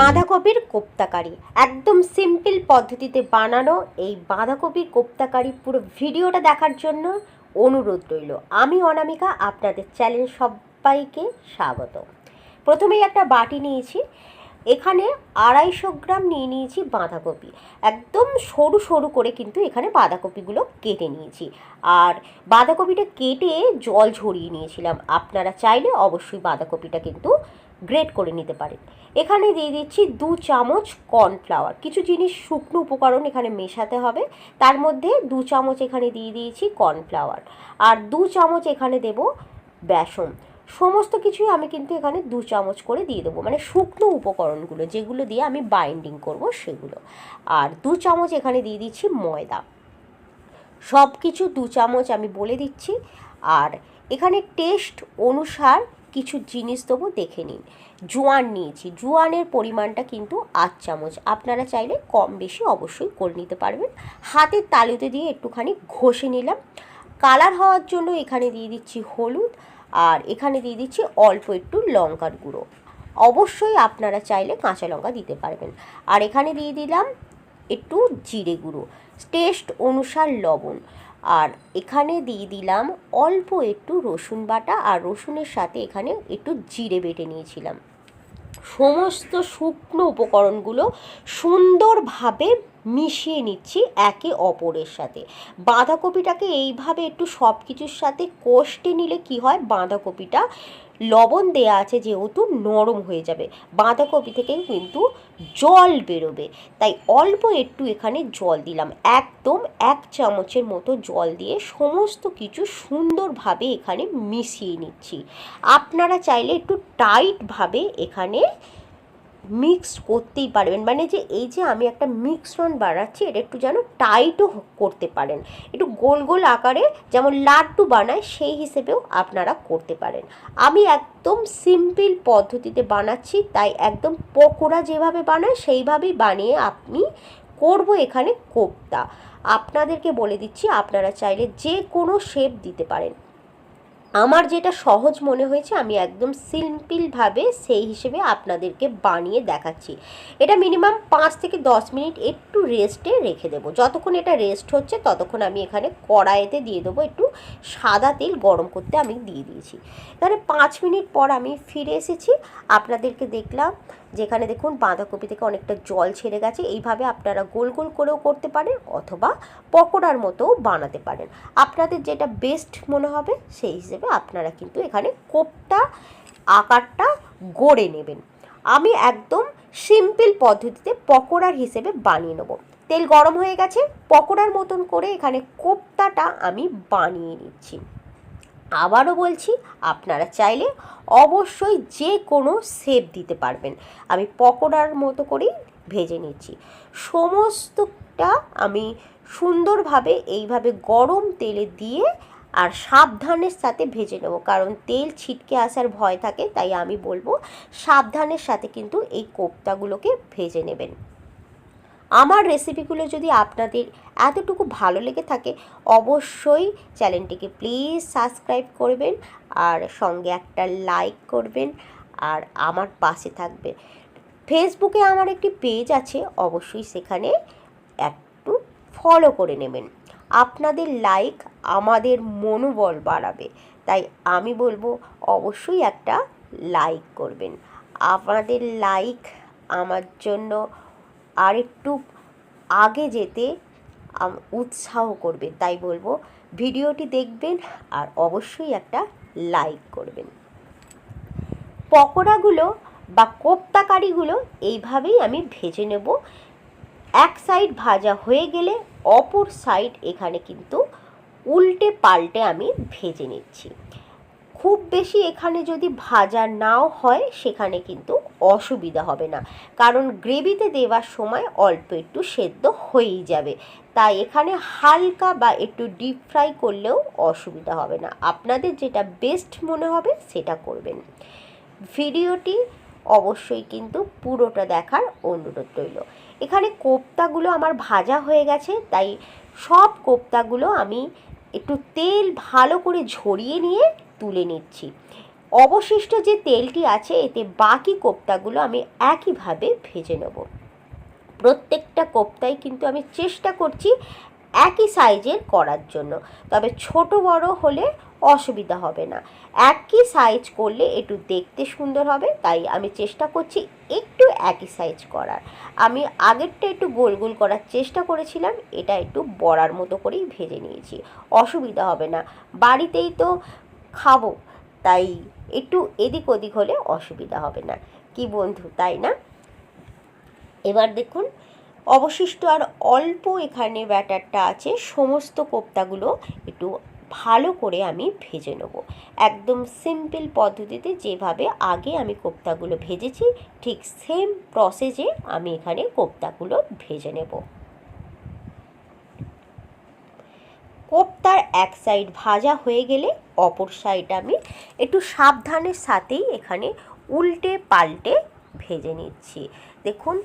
বাঁধাকপির কোপ্তাকারি। একদম সিম্পল পদ্ধতিতে বানানো এই বাঁধাকপির কোপ্তাকারি পুরো ভিডিওটা দেখার জন্য অনুরোধ রইল। আমি অনামিকা, আপনাদের চ্যানেল সবাইকে স্বাগত। প্রথমেই একটা বাটি নিয়েছি। এখানে আড়াইশো গ্রাম নিয়ে নিয়েছি বাঁধাকপি। একদম সরু সরু করে কিন্তু এখানে বাঁধাকপিগুলো কেটে নিয়েছি। আর বাঁধাকপিটা কেটে জল ঝরিয়ে নিয়েছিলাম। আপনারা চাইলে অবশ্যই বাঁধাকপিটা কিন্তু গ্রেট করে নিতে পারেন এখানে দিয়ে দিচ্ছি দু চামচ কর্নফ্লাওয়ার কিছু জিনিস শুকনো উপকরণ এখানে মেশাতে হবে। তার মধ্যে দু চামচ এখানে দিয়ে দিয়েছি কর্নফ্লাওয়ার আর দু চামচ এখানে দেব বেসন। সমস্ত কিছুই আমি কিন্তু এখানে দু চামচ করে দিয়ে দেবো। মানে শুকনো উপকরণগুলো, যেগুলো দিয়ে আমি বাইন্ডিং করব সেগুলো। আর দু চামচ এখানে দিয়ে দিচ্ছি ময়দা। সব কিছু দু চামচ আমি বলে দিচ্ছি। আর এখানে টেস্ট অনুসার কিছু জিনিস দেবো দেখে নিন। জোয়ান নিয়েছি। জোয়ানের পরিমাণটা কিন্তু আট চামচ। আপনারা চাইলে কম বেশি অবশ্যই করে নিতে পারবেন। হাতের তালুতে দিয়ে একটুখানি ঘষে নিলাম। কালার হওয়ার জন্য এখানে দিয়ে দিচ্ছি হলুদ আর এখানে দিয়ে দিচ্ছি অল্প একটু লঙ্কার গুঁড়ো। অবশ্যই আপনারা চাইলে কাঁচা লঙ্কা দিতে পারবেন। আর এখানে দিয়ে দিলাম একটু জিরে গুঁড়ো। টেস্ট অনুসার লবণ। আর এখানে দিয়ে দিলাম অল্প একটু রসুন বাটা আর রসুনের সাথে এখানে একটু জিরে বেটে নিয়েছিলাম। সমস্ত শুকনো উপকরণগুলো সুন্দরভাবে মিশিয়ে নিচ্ছি একে অপরের সাথে। বাঁধাকপিটাকে এইভাবে একটু সব কিছুর সাথে কষ্টে নিলে কি হয়? বাঁধাকপিটা লবণ দেয়া আছে যেহেতু নরম হয়ে যাবে। বাঁধাকপি থেকে কিন্তু জল বেরোবে। তাই অল্প একটু এখানে জল দিলাম। একদম এক চামচের মতো জল দিয়ে সমস্ত কিছু সুন্দরভাবে এখানে মিশিয়ে নিচ্ছি। আপনারা চাইলে একটু টাইটভাবে এখানে মিক্স করতেই পারবেন। মানে যে এই যে আমি একটা মিক্সন বানাচ্ছি, এটা একটু যেন টাইটও করতে পারেন। একটু গোল গোল আকারে যেমন লাড্ডু বানায়, সেই হিসেবেও আপনারা করতে পারেন। আমি একদম সিম্পল পদ্ধতিতে বানাচ্ছি, তাই একদম পকোড়া যেভাবে বানায়, সেইভাবেই বানিয়ে আপনি করব এখানে কোপ্তা। আপনাদেরকে বলে দিচ্ছি, আপনারা চাইলে যে কোনো শেপ দিতে পারেন। আমার যেটা সহজ মনে হয়েছে, আমি একদম সিম্পলভাবে সেই হিসেবে আপনাদেরকে বানিয়ে দেখাচ্ছি। এটা মিনিমাম পাঁচ থেকে দশ মিনিট একটু রেস্টে রেখে দেব। যতক্ষণ এটা রেস্ট হচ্ছে, ততক্ষণ আমি এখানে কড়াইতে দিয়ে দেবো, একটু সাদা তেল গরম করতে আমি দিয়ে দিয়েছি। এখানে পাঁচ মিনিট পর আমি ফিরে এসেছি। আপনাদেরকে দেখলাম যেখানে দেখুন বাঁধাকপি থেকে অনেকটা জল ছেড়ে গেছে। এইভাবে আপনারা গোল গোল করেও করতে পারেন অথবা পকোড়ার মতোও বানাতে পারেন। আপনাদের যেটা বেস্ট মনে হবে সেই হিসেবে আপনারা কিন্তু এখানে কোপটা আকারটা গড়ে নেবেন। আমি একদম সিম্পল পদ্ধতিতে পকোড়ার হিসেবে বানিয়ে নেব। তেল গরম হয়ে গেছে, পকোড়ার মতন করে এখানে কোপ্তাটা আমি বানিয়ে নিচ্ছি। আবারও বলছি, আপনারা চাইলে অবশ্যই যে কোনো সেপ দিতে পারবেন। আমি পকোড়ার মতো করেই ভেজে নিচ্ছি। সমস্তটা আমি সুন্দরভাবে এইভাবে গরম তেলে দিয়ে আর সাবধানের সাথে ভেজে নেব। কারণ তেল ছিটকে আসার ভয় থাকে, তাই আমি বলব সাবধানের সাথে কিন্তু এই কোপ্তাগুলোকে ভেজে নেবেন। আমার রেসিপিগুলো যদি আপনাদের এতটুকু ভালো লেগে থাকে, অবশ্যই চ্যানেলটিকে প্লিজ সাবস্ক্রাইব করবেন আর সঙ্গে একটা লাইক করবেন আর আমার পাশে থাকবে ফেসবুকে আমার একটি পেজ আছে, অবশ্যই সেখানে একটু ফলো করে নেবেন। আপনাদের লাইক আমাদের মনোবল বাড়াবে, তাই আমি বলব অবশ্যই একটা লাইক করবেন। আপনাদের লাইক আমার জন্য আর একটু আগে যেতে উৎসাহ করবে, তাই বলব। ভিডিওটি দেখবেন আর অবশ্যই একটা লাইক করবেন। পকোড়াগুলো বা কোপ্তাকারিগুলো এইভাবেই আমি ভেজে নেব। এক সাইড ভাজা হয়ে গেলে অপর সাইড এখানে কিন্তু উল্টে পাল্টে আমি ভেজে নিচ্ছি। খুব বেশি এখানে যদি ভাজা নাও হয়, সেখানে কিন্তু অসুবিধা হবে না। কারণ গ্রেভিতে দেওয়ার সময় অল্প একটু সেদ্ধ হয়েই যাবে। তাই এখানে হালকা বা একটু ডিপ ফ্রাই করলেও অসুবিধা হবে না। আপনাদের যেটা বেস্ট মনে হবে, সেটা করবেন। ভিডিওটি অবশ্যই কিন্তু পুরোটা দেখার অনুরোধ রইল। এখানে কোপ্তাগুলো আমার ভাজা হয়ে গেছে, তাই সব কোপ্তাগুলো আমি একটু তেল ভালো করে ঝরিয়ে নিয়ে তুলে নিচ্ছি। অবশিষ্ট যে তেলটি আছে, এতে বাকি কোপ্তাগুলো আমি একইভাবে ভেজে নেব। প্রত্যেকটা কোপ্তাই কিন্তু আমি চেষ্টা করছি একই সাইজের করার জন্য, তবে ছোট বড় হলে অসুবিধা হবে না। একই সাইজ করলে একটু দেখতে সুন্দর হবে, তাই আমি চেষ্টা করছি একটু একই সাইজ করার। আমি আগেরটা একটু গোল গোল করার চেষ্টা করেছিলাম, এটা একটু বড়ার মতো করেই ভেজে নিয়েছি। অসুবিধা হবে না। বাড়িতেই তো খাব। তাই একটু এদিক ওদিক হলে অসুবিধা হবে না। কি বন্ধু, তাই না? এবার দেখুন, অবশিষ্ট আর অল্প এখানে ব্যাটারটা আছে, সমস্ত কোপ্তাগুলো একটু ভালো করে আমি ভেজে নেব। একদম সিম্পল পদ্ধতিতে যেভাবে আগে আমি কোপ্তাগুলো ভেজেছি, ঠিক সেম প্রসেসে আমি এখানে কোপ্তাগুলো ভেজে নেব। কোপ্তার এক সাইড ভাজা হয়ে গেলে অপর সাইড আমি একটু সাবধানের সাথেই এখানে উল্টে পাল্টে ভেজে নিচ্ছি। দেখুন,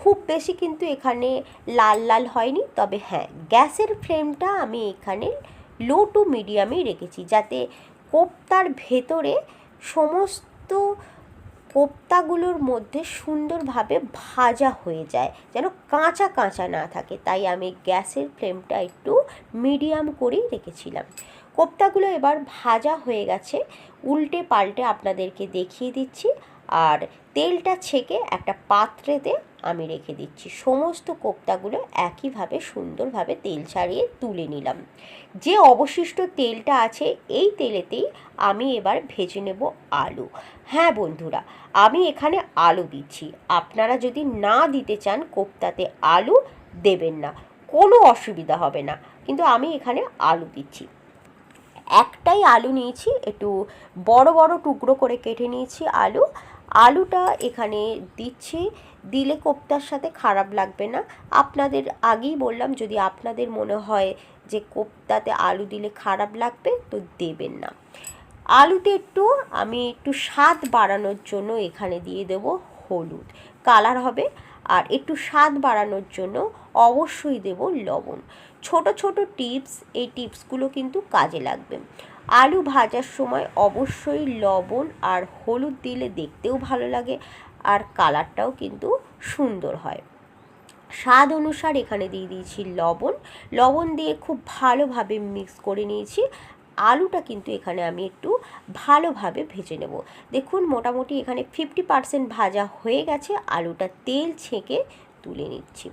খুব বেশি কিন্তু এখানে লাল লাল হয়নি, তবে হ্যাঁ গ্যাসের ফ্লেমটা আমি এখানে লো টু মিডিয়ামেই রেখেছি যাতে কোপ্তার ভেতরে সমস্ত কোপ্তাগুলোর মধ্যে সুন্দরভাবে ভাজা হয়ে যায়, যেন কাঁচা কাঁচা না থাকে। তাই আমি গ্যাসের ফ্লেমটা একটু মিডিয়াম করেই রেখেছিলাম। কোপ্তাগুলো এবার ভাজা হয়ে গেছে। উল্টে পাল্টে আপনাদেরকে দেখিয়ে দিচ্ছি। আর তেলটা ছেঁকে একটা পাত্রেতে আমি রেখে দিচ্ছি। সমস্ত কোপ্তাগুলো একইভাবে সুন্দরভাবে তেল ছাড়িয়ে তুলে নিলাম। যে অবশিষ্ট তেলটা আছে, এই তেলেতেই আমি এবার ভেজে নেব আলু। হ্যাঁ বন্ধুরা, আমি এখানে আলু দিচ্ছি। আপনারা যদি না দিতে চান কোপ্তাতে আলু, দেবেন না। কোনো অসুবিধা হবে না। কিন্তু আমি এখানে আলু দিচ্ছি। একটাই আলু নিয়েছি, একটু বড় বড় টুকরো করে কেটে নিয়েছি আলু। আলুটা এখানে দিচ্ছি। দিলে কোপ্তার সাথে খারাপ লাগবে না। আপনাদের আগেই বললাম, যদি আপনাদের মনে হয় যে কোপ্তাতে আলু দিলে খারাপ লাগবে, তো দেবেন না। আলুতে একটু, আমি একটু স্বাদ বাড়ানোর জন্য এখানে দিয়ে দেব হলুদ। কালার হবে, আর একটু স্বাদ বাড়ানোর জন্য অবশ্যই দেব লবণ। ছোট ছোট টিপস, এই টিপসগুলো কিন্তু কাজে লাগবে। আলু ভাজার সময় অবশ্যই লবণ আর হলুদ দিলে দেখতেও ভালো লাগে আর কালারটাও কিন্তু সুন্দর হয়। স্বাদ অনুসার এখানে দিয়ে দিয়েছি লবণ। লবণ দিয়ে খুব ভালোভাবে মিক্স করে নিয়েছি। আলুটা কিন্তু এখানে আমি একটু ভালোভাবে ভেজে নেব। দেখুন, মোটামুটি এখানে ফিফটি পারসেন্ট ভাজা হয়ে গেছে। আলুটা তেল ছেঁকে তুলে নিচ্ছি।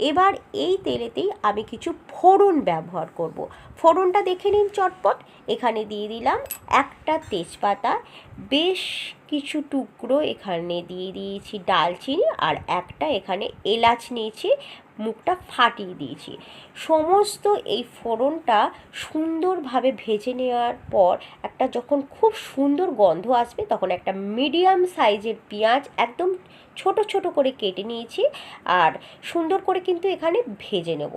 এবার এই তেলেতেই আমি কিছু ফোড়ন ব্যবহার করব। ফোড়নটা দেখে নিন চটপট এখানে দিয়ে দিলাম একটা তেজপাতা, বেশ কিছু টুকরো এখানে দিয়ে দিয়েছি ডালচিনি আর একটা এখানে এলাচ নিয়েছি, মুখটা ফাটিয়ে দিয়েছি সমস্ত এই ফোড়নটা সুন্দরভাবে ভেজে নেওয়ার পর একটা যখন খুব সুন্দর গন্ধ আসবে তখন একটা মিডিয়াম সাইজের পেঁয়াজ একদম ছোট ছোট করে কেটে নিয়েছি আর সুন্দর করে কিন্তু এখানে ভেজে নেব।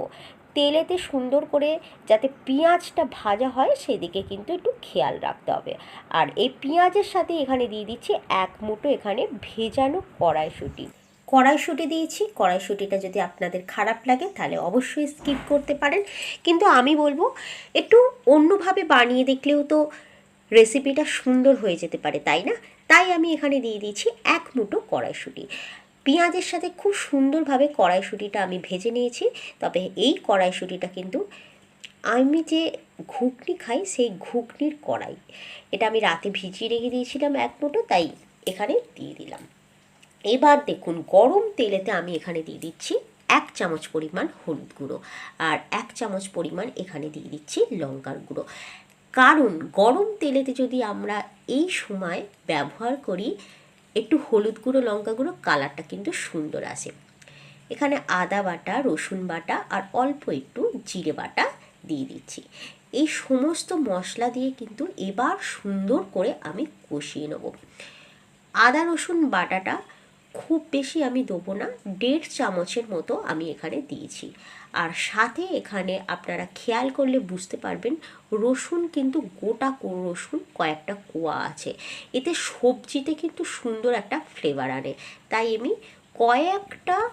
তেলেতে সুন্দর করে যাতে পেঁয়াজটা ভাজা হয় সেদিকে কিন্তু একটু খেয়াল রাখতে হবে। আর এই পেঁয়াজের সাথে এখানে দিয়ে দিচ্ছি এক মুঠো এখানে ভেজানো কড়াইশুঁটি। কড়াইশুঁটি দিয়েছি। কড়াইশুঁটিটা যদি আপনাদের খারাপ লাগে তাহলে অবশ্যই স্কিপ করতে পারেন। কিন্তু আমি বলব, একটু অন্যভাবে বানিয়ে দেখলেও তো রেসিপিটা সুন্দর হয়ে যেতে পারে, তাই না? তাই আমি এখানে দিয়ে দিয়েছি এক মুঠো কড়াইশুঁটি। পেঁয়াজের সাথে খুব সুন্দরভাবে কড়াইশুঁটিটা আমি ভেজে নিয়েছি, তবে এই কড়াইশুঁটিটা কিন্তু আমি যে ঘুগনি খাই সেই ঘুগনির কড়াই। এটা আমি রাতে ভিজিয়ে রেখে দিয়েছিলাম এক মুঠো, তাই এখানে দিয়ে দিলাম। এবার দেখুন, গরম তেলেতে আমি এখানে দিয়ে দিচ্ছি এক চামচ পরিমাণ হলুদ গুঁড়ো, আর এক চামচ পরিমাণ এখানে দিয়ে দিচ্ছি লঙ্কার গুঁড়ো। কারণ গরম তেলেতে যদি আমরা এই সময় ব্যবহার করি, একটু হলুদ গুঁড়ো, লঙ্কা গুঁড়ো, কালারটা কিন্তু সুন্দর আসে। এখানে আদা বাটা, রসুন বাটা আর অল্প একটু জিরে বাটা দিয়ে দিচ্ছি। এই সমস্ত মশলা দিয়ে কিন্তু এবার সুন্দর করে আমি কষিয়ে নেব। আদা, রসুন বাটাটা খুব বেশি আমি দেবো না, দেড় চামচের মতো আমি এখানে দিয়েছি। আর সাথে এখানে আপনারা খেয়াল করলে বুঝতে পারবেন রসুন কিন্তু গোটা রসুন কয়েকটা কোয়া আছে। এতে সবজিতে কিন্তু সুন্দর একটা ফ্লেভার আনে। তাই আমি কয়েকটা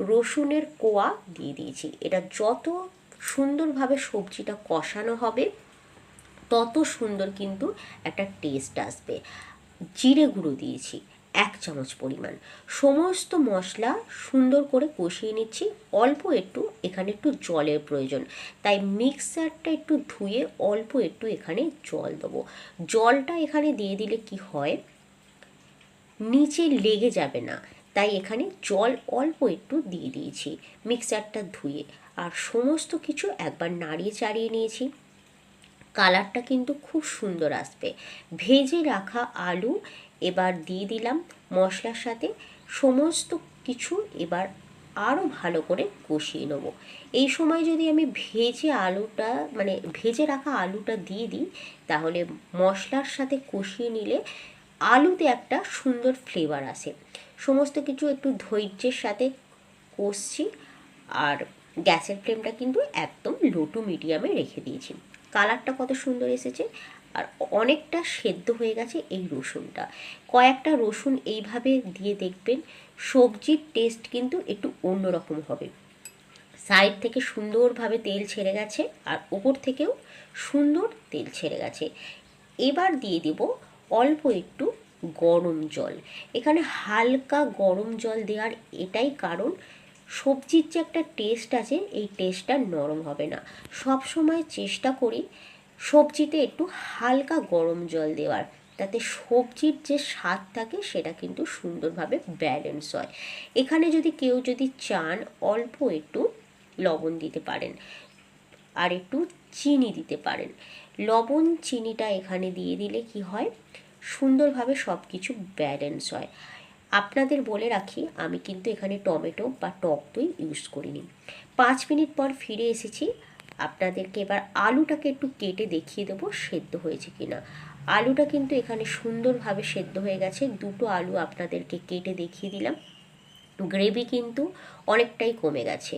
রসুনের কোয়া দিয়ে দিয়েছি। এটা যত সুন্দরভাবে সবজিটা কষানো হবে, তত সুন্দর কিন্তু একটা টেস্ট আসবে। জিরে গুঁড়ো দিয়েছি। এক চামচ পরিমাণ। সমস্ত মশলা সুন্দর করে কষিয়ে নিচ্ছি। অল্প একটু, এখানে একটু জলের প্রয়োজন। তাই মিক্সারটা একটু ধুয়ে অল্প একটু এখানে জল দেবো। জলটা এখানে দিয়ে দিলে কি হয়? নিচে লেগে যাবে না। তাই এখানে জল অল্প একটু দিয়ে দিয়েছি মিক্সারটা ধুয়ে। আর সমস্ত কিছু একবার নাড়িয়ে চাড়িয়ে নিয়েছি। কালারটা কিন্তু খুব সুন্দর আসবে। ভেজে রাখা আলু এবার দিয়ে দিলাম মশলার সাথে। সমস্ত কিছু এবার আরও ভালো করে কষিয়ে নেব। এই সময় যদি আমি ভেজে আলুটা মানে ভেজে রাখা আলুটা দিয়ে দিই, তাহলে মশলার সাথে কষিয়ে নিলে আলুতে একটা সুন্দর ফ্লেভার আসে। সমস্ত কিছু একটু ধৈর্যের সাথে কষছি আর গ্যাসের ফ্লেমটা কিন্তু একদম লো টু মিডিয়ামে রেখে দিয়েছি। কালারটা কত সুন্দর এসেছে। আর অনেকটা সেদ্ধ হয়ে গেছে এই রসুনটা। কয়েকটা রসুন এইভাবে দিয়ে দেখবেন, সবজির টেস্ট কিন্তু একটু অন্যরকম হবে। সাইড থেকে সুন্দরভাবে তেল ছেড়ে গেছে আর ওপর থেকেও সুন্দর তেল ছেড়ে গেছে। এবার দিয়ে দেব অল্প একটু গরম জল। এখানে হালকা গরম জল দেওয়ার এটাই কারণ, সবজির যে একটা টেস্ট আছে, এই টেস্টটা নরম হবে না। সব সময় চেষ্টা করি সবজিতে একটু হালকা গরম জল দেওয়ার। তাতে সবজির যে স্বাদ থাকে, সেটা কিন্তু সুন্দরভাবে ব্যালেন্স হয়। এখানে যদি কেউ যদি চান, অল্প একটু লবণ দিতে পারেন। আর একটু চিনি দিতে পারেন। লবণ, চিনিটা এখানে দিয়ে দিলে কি হয়? সুন্দরভাবে সব কিছু ব্যালেন্স হয়। আপনাদের বলে রাখি, আমি কিন্তু এখানে টমেটো বা টক দই ইউজ করিনি। পাঁচ মিনিট পর ফিরে এসেছি। আপনাদেরকে এবার আলুটাকে একটু কেটে দেখিয়ে দেবো, সেদ্ধ হয়েছে কি না আলুটা কিন্তু এখানে সুন্দরভাবে সেদ্ধ হয়ে গেছে। দুটো আলু আপনাদেরকে কেটে দেখিয়ে দিলাম। গ্রেভি কিন্তু অনেকটাই কমে গেছে।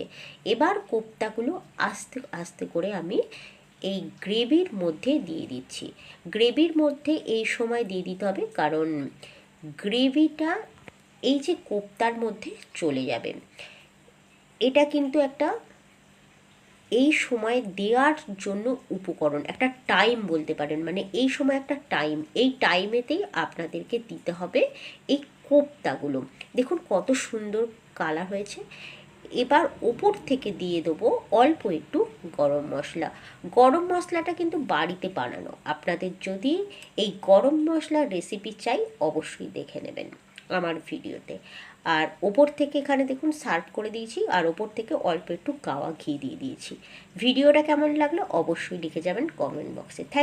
এবার কোপ্তাগুলো আস্তে আস্তে করে আমি এই গ্রেভির মধ্যে দিয়ে দিচ্ছি। গ্রেভির মধ্যে এই সময় দিয়ে দিতে হবে, কারণ গ্রেভিটা এই যে কোপ্তার মধ্যে চলে যাবে। এটা কিন্তু একটা এই সময় দেওয়ার জন্য উপকরণ, একটা টাইম বলতে পারেন। মানে এই সময় একটা টাইম এই টাইমেতেই আপনাদেরকে দিতে হবে এই কোপ্তাগুলো। দেখুন কত সুন্দর কালার হয়েছে। এবার ওপর থেকে দিয়ে দেবো অল্প একটু গরম মশলা। গরম মশলাটা কিন্তু বাড়িতে বানানো। আপনাদের যদি এই গরম মশলার রেসিপি চাই, অবশ্যই দেখে নেবেন আমার ভিডিওতে আর ওপর থেকে এখানে দেখুন সার্ভ করে দিয়েছি, আর ওপর থেকে অল্প একটু গাওয়া ঘি দিয়ে দিয়েছি। ভিডিওটা কেমন লাগল অবশ্যই লিখে যাবেন কমেন্ট বক্সে। থ্যাংক